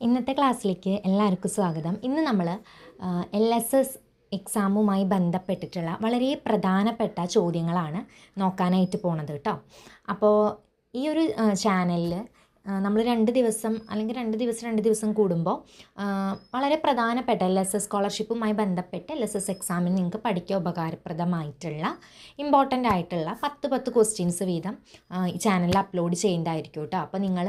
ഇന്നത്തെ ക്ലാസ്സിലേക്ക് എല്ലാവർക്കും സ്വാഗതം. ഇന്ന് നമ്മൾ എൽ എസ് എസ് എക്സാമുമായി ബന്ധപ്പെട്ടിട്ടുള്ള വളരെ പ്രധാനപ്പെട്ട ചോദ്യങ്ങളാണ് നോക്കാനായിട്ട് പോണത് കേട്ടോ അപ്പോൾ ഈ ഒരു ചാനലിൽ നമ്മൾ രണ്ട് ദിവസം അല്ലെങ്കിൽ രണ്ട് ദിവസം രണ്ട് ദിവസം കൂടുമ്പോൾ വളരെ പ്രധാനപ്പെട്ട എൽ എസ് എസ് സ്കോളർഷിപ്പുമായി ബന്ധപ്പെട്ട് എൽ എസ് എസ് എക്സാമിന് നിങ്ങൾക്ക് പഠിക്കാൻ ഉപകാരപ്രദമായിട്ടുള്ള ഇമ്പോർട്ടന്റ് ആയിട്ടുള്ള പത്ത് പത്ത് ക്വസ്റ്റ്യൻസ് വീതം ഈ ചാനലിൽ അപ്ലോഡ് ചെയ്യേണ്ടതായിരിക്കും കേട്ടോ അപ്പോൾ നിങ്ങൾ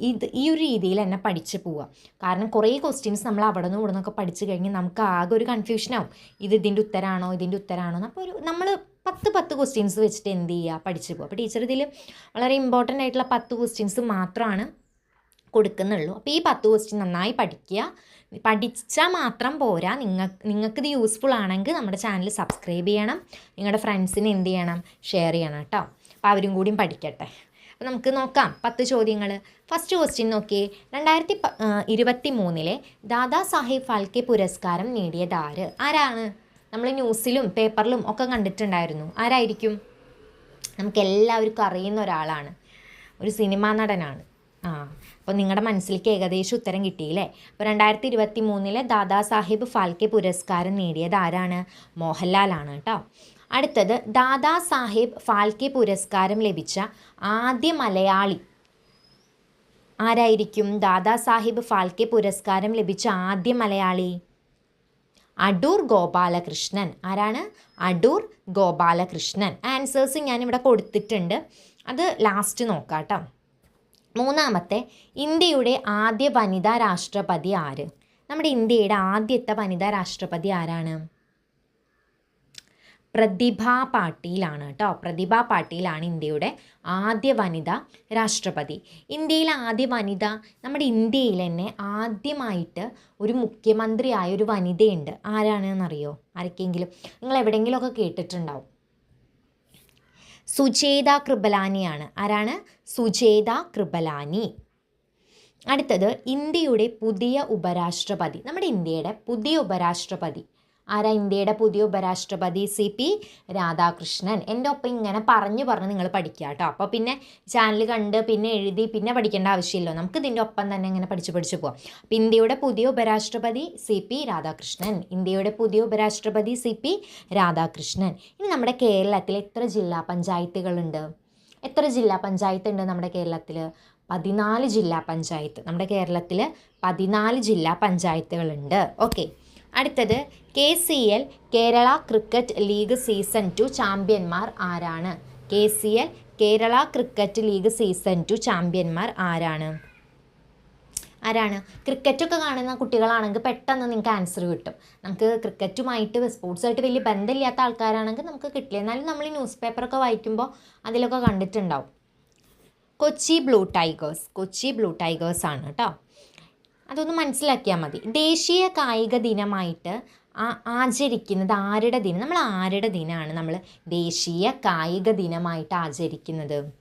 ഇത് ഈ ഒരു രീതിയിൽ തന്നെ പഠിച്ച് പോവുക. കാരണം കുറേ ക്വസ്റ്റ്യൻസ് നമ്മൾ അവിടെ നിന്ന് ഇവിടെ നിന്നൊക്കെ പഠിച്ചു കഴിഞ്ഞാൽ നമുക്ക് ആകെ ഒരു കൺഫ്യൂഷനാവും ഇത് ഇതിന്റെ ഉത്തരാണോ ഇതിന്റെ ഉത്തരാണോ അപ്പോൾ ഒരു നമ്മൾ പത്ത് പത്ത് ക്വസ്റ്റ്യൻസ് വെച്ചിട്ട് എന്ത് ചെയ്യുക പഠിച്ചു പോകുക അപ്പോൾ ടീച്ചർ ഇതിൽ വളരെ ഇമ്പോർട്ടന്റ് ആയിട്ടുള്ള പത്ത് ക്വസ്റ്റ്യൻസ് മാത്രമാണ് കൊടുക്കുന്നുള്ളൂ. അപ്പോൾ ഈ പത്ത് ക്വസ്റ്റ്യൻ നന്നായി പഠിക്കുക. പഠിച്ചാൽ മാത്രം പോരാ. നിങ്ങൾ നിങ്ങൾക്ക് ഇത് യൂസ്ഫുൾ ആണെങ്കിൽ നമ്മുടെ ചാനൽ സബ്സ്ക്രൈബ് ചെയ്യണം. നിങ്ങളുടെ ഫ്രണ്ട്സിന് എന്ത് ചെയ്യണം? ഷെയർ ചെയ്യണം കേട്ടോ. അപ്പോൾ അവരും കൂടിയും പഠിക്കട്ടെ. അപ്പോൾ നമുക്ക് നോക്കാം. പത്ത് ചോദ്യങ്ങൾ. ഫസ്റ്റ് ക്വസ്റ്റ്യൻ നോക്കിയേ. രണ്ടായിരത്തി ഇരുപത്തി മൂന്നിലെ ദാദാ സാഹിബ് ഫാൽക്കെ പുരസ്കാരം നേടിയത് ആര്? ആരാണ്? നമ്മൾ ന്യൂസിലും പേപ്പറിലും ഒക്കെ കണ്ടിട്ടുണ്ടായിരുന്നു. ആരായിരിക്കും? നമുക്ക് എല്ലാവർക്കും അറിയുന്ന ഒരാളാണ്. ഒരു സിനിമാ നടനാണ്. ആ അപ്പോൾ നിങ്ങളുടെ മനസ്സിലേക്ക് ഏകദേശം ഉത്തരം കിട്ടിയില്ലേ? അപ്പോൾ രണ്ടായിരത്തി ഇരുപത്തി മൂന്നിലെ ദാദാ സാഹിബ് ഫാൽക്കെ പുരസ്കാരം നേടിയത് ആരാണ്? മോഹൻലാലാണ് കേട്ടോ. അടുത്തത് ദാദാസാഹിബ് ഫാൽക്കെ പുരസ്കാരം ലഭിച്ച ആദ്യ മലയാളി ആരായിരിക്കും? ദാദാസാഹിബ് ഫാൽക്കെ പുരസ്കാരം ലഭിച്ച ആദ്യ മലയാളി? അടൂർ ഗോപാലകൃഷ്ണൻ. ആരാണ്? അടൂർ ഗോപാലകൃഷ്ണൻ. ആൻസേഴ്സ് ഞാനിവിടെ കൊടുത്തിട്ടുണ്ട്. അത് ലാസ്റ്റ് നോക്കാം കേട്ടോ മൂന്നാമത്തെ ഇന്ത്യയുടെ ആദ്യ വനിതാ രാഷ്ട്രപതി ആര്? നമ്മുടെ ഇന്ത്യയുടെ ആദ്യത്തെ വനിതാ രാഷ്ട്രപതി ആരാണ്? പ്രതിഭ പാട്ടീലാണ് കേട്ടോ. പ്രതിഭ പാട്ടീലാണ് ഇന്ത്യയുടെ ആദ്യ വനിത രാഷ്ട്രപതി. ഇന്ത്യയിലെ ആദ്യ വനിത നമ്മുടെ ഇന്ത്യയിൽ തന്നെ ആദ്യമായിട്ട് ഒരു മുഖ്യമന്ത്രിയായ ഒരു വനിതയുണ്ട്. ആരാണെന്നറിയോ? ആരൊക്കെയെങ്കിലും? നിങ്ങൾ എവിടെയെങ്കിലുമൊക്കെ കേട്ടിട്ടുണ്ടാവും. സുചേത കൃപലാനിയാണ്. ആരാണ്? സുചേത കൃപലാനി. അടുത്തത് ഇന്ത്യയുടെ പുതിയ ഉപരാഷ്ട്രപതി. നമ്മുടെ ഇന്ത്യയുടെ പുതിയ ഉപരാഷ്ട്രപതി ആരാ ഇന്ത്യയുടെ പുതിയ ഉപരാഷ്ട്രപതി? C P Radhakrishnan. എന്റെ ഒപ്പം ഇങ്ങനെ പറഞ്ഞു പറഞ്ഞ് നിങ്ങൾ പഠിക്കുക കേട്ടോ അപ്പോൾ പിന്നെ ചാനൽ കണ്ട് പിന്നെ എഴുതി പിന്നെ പഠിക്കേണ്ട ആവശ്യമില്ലല്ലോ നമുക്ക് ഇതിന്റെ ഒപ്പം തന്നെ ഇങ്ങനെ പഠിച്ച് പഠിച്ച് പോവാം. അപ്പോൾ ഇന്ത്യയുടെ പുതിയ ഉപരാഷ്ട്രപതി സി പി രാധാകൃഷ്ണൻ. ഇന്ത്യയുടെ പുതിയ ഉപരാഷ്ട്രപതി സി പി രാധാകൃഷ്ണൻ. ഇനി നമ്മുടെ കേരളത്തിൽ എത്ര ജില്ലാ പഞ്ചായത്തുകളുണ്ട്? എത്ര ജില്ലാ പഞ്ചായത്ത് ഉണ്ട് നമ്മുടെ കേരളത്തിൽ? പതിനാല് ജില്ലാ പഞ്ചായത്ത്. നമ്മുടെ കേരളത്തിൽ പതിനാല് ജില്ലാ പഞ്ചായത്തുകളുണ്ട്. ഓക്കെ. അടുത്തത് K C L Kerala Cricket League season two ചാമ്പ്യന്മാർ ആരാണ്? K C L Kerala Cricket League season two ചാമ്പ്യന്മാർ ആരാണ്? ആരാണ്? ക്രിക്കറ്റൊക്കെ കാണുന്ന കുട്ടികളാണെങ്കിൽ പെട്ടെന്ന് നിങ്ങൾക്ക് ആൻസർ കിട്ടും. നമുക്ക് ക്രിക്കറ്റുമായിട്ട് സ്പോർട്സുമായിട്ട് വലിയ ബന്ധമില്ലാത്ത ആൾക്കാരാണെങ്കിൽ നമുക്ക് കിട്ടില്ല. എന്നാലും നമ്മൾ ഈ ന്യൂസ് പേപ്പറൊക്കെ വായിക്കുമ്പോൾ അതിലൊക്കെ കണ്ടിട്ടുണ്ടാവും. Kochi Blue Tigers. Kochi Blue Tigers ആണ് കേട്ടോ. അതൊന്ന് മനസ്സിലാക്കിയാൽ മതി. ദേശീയ കായിക ദിനമായിട്ട് ആചരിക്കുന്നത് ആരുടെ ദിനം? നമ്മൾ ആരുടെ ദിനമാണ് നമ്മൾ ദേശീയ കായിക ദിനമായിട്ട് ആചരിക്കുന്നത്?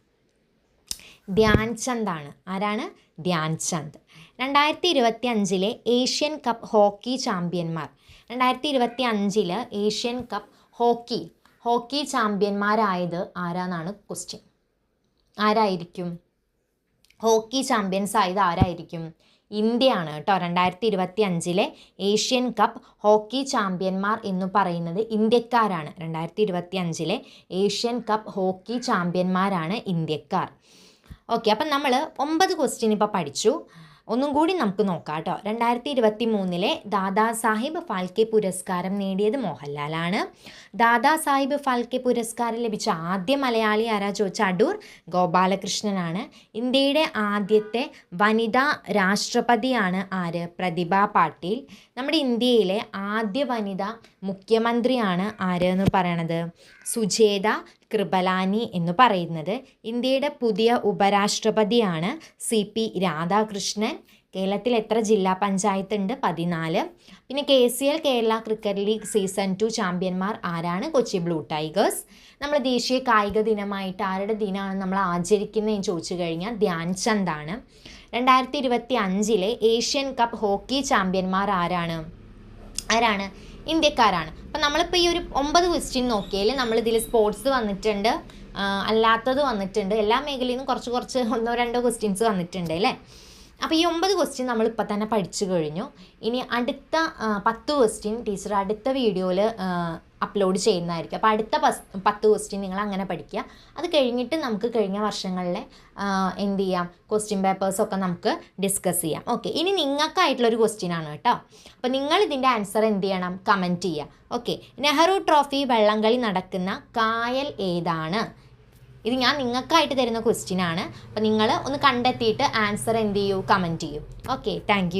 ധ്യാൻചന്ദ് ആണ്. ആരാണ്? ധ്യാൻചന്ദ്. രണ്ടായിരത്തി ഇരുപത്തി അഞ്ചിലെ ഏഷ്യൻ കപ്പ് ഹോക്കി ചാമ്പ്യന്മാർ. രണ്ടായിരത്തി ഇരുപത്തി അഞ്ചിൽ ഏഷ്യൻ കപ്പ് ഹോക്കി. ഹോക്കി ചാമ്പ്യന്മാരായത് ആരാന്നാണ്? ക്വസ്റ്റ്യൻ ആരായിരിക്കും? ഹോക്കി ചാമ്പ്യൻസ് ആയത് ആരായിരിക്കും? ഇന്ത്യയാണ് കേട്ടോ. രണ്ടായിരത്തി ഇരുപത്തി അഞ്ചിലെ ഏഷ്യൻ കപ്പ് ഹോക്കി ചാമ്പ്യന്മാർ എന്ന് പറയുന്നത് ഇന്ത്യക്കാരാണ്. രണ്ടായിരത്തി ഇരുപത്തി അഞ്ചിലെ ഏഷ്യൻ കപ്പ് ഹോക്കി ചാമ്പ്യന്മാരാണ് ഇന്ത്യക്കാർ. ഓക്കെ അപ്പം നമ്മൾ ഒമ്പത് ക്വസ്റ്റ്യൻ ഇപ്പോൾ പഠിച്ചു. ഒന്നും കൂടി നമുക്ക് നോക്കാം കേട്ടോ. രണ്ടായിരത്തി ഇരുപത്തി മൂന്നിലെ ദാദാ സാഹിബ് ഫാൽക്കെ പുരസ്കാരം നേടിയത് മോഹൻലാലാണ്. ദാദാ സാഹിബ് ഫാൽക്കെ പുരസ്കാരം ലഭിച്ച ആദ്യ മലയാളി ആരാ ചോദിച്ച? അടൂർ ഗോപാലകൃഷ്ണനാണ്. ഇന്ത്യയുടെ ആദ്യത്തെ വനിതാ രാഷ്ട്രപതിയാണ് ആര്? പ്രതിഭ പാട്ടീൽ. നമ്മുടെ ഇന്ത്യയിലെ ആദ്യ വനിതാ മുഖ്യമന്ത്രിയാണ് ആര് എന്ന് പറയണത്? സുജേത കൃപലാനി എന്ന് പറയുന്നത് ഇന്ത്യയുടെ പുതിയ ഉപരാഷ്ട്രപതിയാണ് സി പി രാധാകൃഷ്ണൻ. കേരളത്തിൽ എത്ര ജില്ലാ പഞ്ചായത്ത് ഉണ്ട്? പതിനാല്. പിന്നെ K C L Kerala Cricket League season two ചാമ്പ്യന്മാർ ആരാണ്? Kochi Blue Tigers. നമ്മൾ ദേശീയ കായിക ദിനമായിട്ട് ആരുടെ ദിനമാണ് നമ്മൾ ആചരിക്കുന്നതെന്ന് ചോദിച്ചു കഴിഞ്ഞാൽ ധ്യാൻചന്ദ് ആണ്. രണ്ടായിരത്തി ഇരുപത്തി അഞ്ചിലെ ഏഷ്യൻ കപ്പ് ഹോക്കി ചാമ്പ്യന്മാർ ആരാണ്? ആരാണ്? ഇന്ത്യക്കാരാണ്. അപ്പം നമ്മളിപ്പോൾ ഈ ഒരു ഒമ്പത് ക്വസ്റ്റ്യൻ നോക്കിയാൽ നമ്മളിതിൽ സ്പോർട്സ് വന്നിട്ടുണ്ട് അല്ലാത്തത് വന്നിട്ടുണ്ട്. എല്ലാ മേഖലയിൽ നിന്നും കുറച്ച് കുറച്ച് ഒന്നോ രണ്ടോ ക്വസ്റ്റ്യൻസ് വന്നിട്ടുണ്ട് അല്ലേ? അപ്പോൾ ഈ ഒമ്പത് ക്വസ്റ്റ്യൻ നമ്മൾ ഇപ്പം തന്നെ പഠിച്ചു കഴിഞ്ഞു. ഇനി അടുത്ത പത്ത് ക്വസ്റ്റ്യൻ ടീച്ചർ അടുത്ത വീഡിയോയിൽ അപ്ലോഡ് ചെയ്യുന്നതായിരിക്കും. അപ്പോൾ അടുത്ത പത്ത് ക്വസ്റ്റ്യൻ നിങ്ങൾ അങ്ങനെ പഠിക്കുക. അത് കഴിഞ്ഞിട്ട് നമുക്ക് കഴിഞ്ഞ വർഷങ്ങളിലെ എന്ത് ചെയ്യാം? ക്വസ്റ്റ്യൻ പേപ്പേഴ്സൊക്കെ നമുക്ക് ഡിസ്കസ് ചെയ്യാം. ഓക്കെ ഇനി നിങ്ങൾക്കായിട്ടുള്ളൊരു ക്വസ്റ്റ്യൻ ആണ് കേട്ടോ. അപ്പോൾ നിങ്ങൾ ഇതിന്റെ ആൻസർ എന്ത് ചെയ്യണം? കമന്റ് ചെയ്യുക. ഓക്കെ നെഹ്റു ട്രോഫി വള്ളംകളി നടക്കുന്ന കായൽ ഏതാണ്? ഇത് ഞാൻ നിങ്ങൾക്കായിട്ട് തരുന്ന ക്വസ്റ്റ്യൻ ആണ്. അപ്പോൾ നിങ്ങൾ ഒന്ന് കണ്ടെത്തിയിട്ട് ആൻസർ എന്ത് ചെയ്യൂ? കമന്റ് ചെയ്യൂ. Okay thank